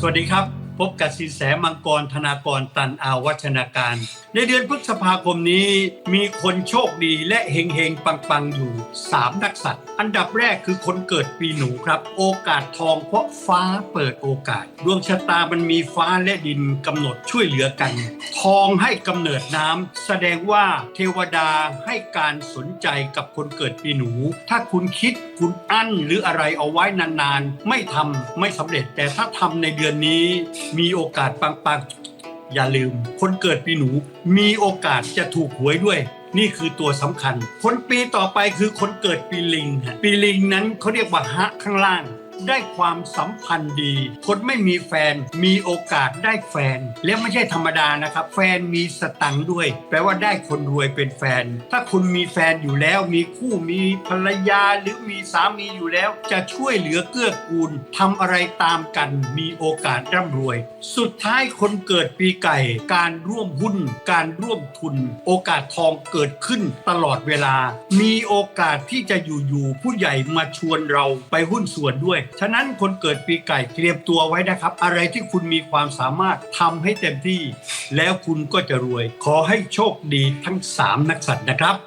สวัสดีครับ พบกับสินแสมังกรธนากรตันอาวัชนาการ ในเดือนพฤษภาคมนี้มีคนโชคดีและเฮงเฮงปังปังๆ อยู่ 3 นักสัตว์ อันดับแรกคือคนเกิดปีหนูครับ โอกาสทองเพราะฟ้าเปิดโอกาส ดวงชะตามันมีฟ้าและดินกำหนดช่วยเหลือกัน ทองให้กำเนิดน้ำแสดงว่าเทวดาให้การสนใจกับคนเกิดปีหนู ถ้าคุณคิดคุณอั้นหรืออะไรเอาไว้นานๆ ไม่ทำไม่สำเร็จ แต่ถ้าทำในเดือนนี้ มีโอกาสปังๆ อย่าลืม คนเกิดปีหนู มีโอกาสจะถูกหวยด้วยนี่คือตัวสำคัญ คนปีต่อไปคือคนเกิดปีลิงฮะปีลิงนั้นเขาเรียกว่าฮะข้างล่าง ได้ความสัมพันธ์ดี คนไม่มีแฟนมีโอกาสได้แฟน และไม่ใช่ธรรมดานะครับ แฟนมีสตังค์ด้วย แปลว่าได้คนรวยเป็นแฟน ถ้าคุณมีแฟนอยู่แล้วมีคู่มีภรรยาหรือมีสามีอยู่แล้ว จะช่วยเหลือเกื้อกูลทำอะไรตามกันมีโอกาสร่ำรวย สุดท้ายคนเกิดปีไก่ การร่วมหุ้น การร่วมทุน โอกาสทองเกิดขึ้นตลอดเวลา มีโอกาสที่จะอยู่ๆผู้ใหญ่มาชวนเราไปหุ้นส่วนด้วยฉะนั้นคนเกิดปีไก่เตรียมตัวไว้นะครับ อะไรที่คุณมีความสามารถทำให้เต็มที่ แล้วคุณก็จะรวย ขอให้โชคดีทั้ง 3 นักสัตว์นะครับ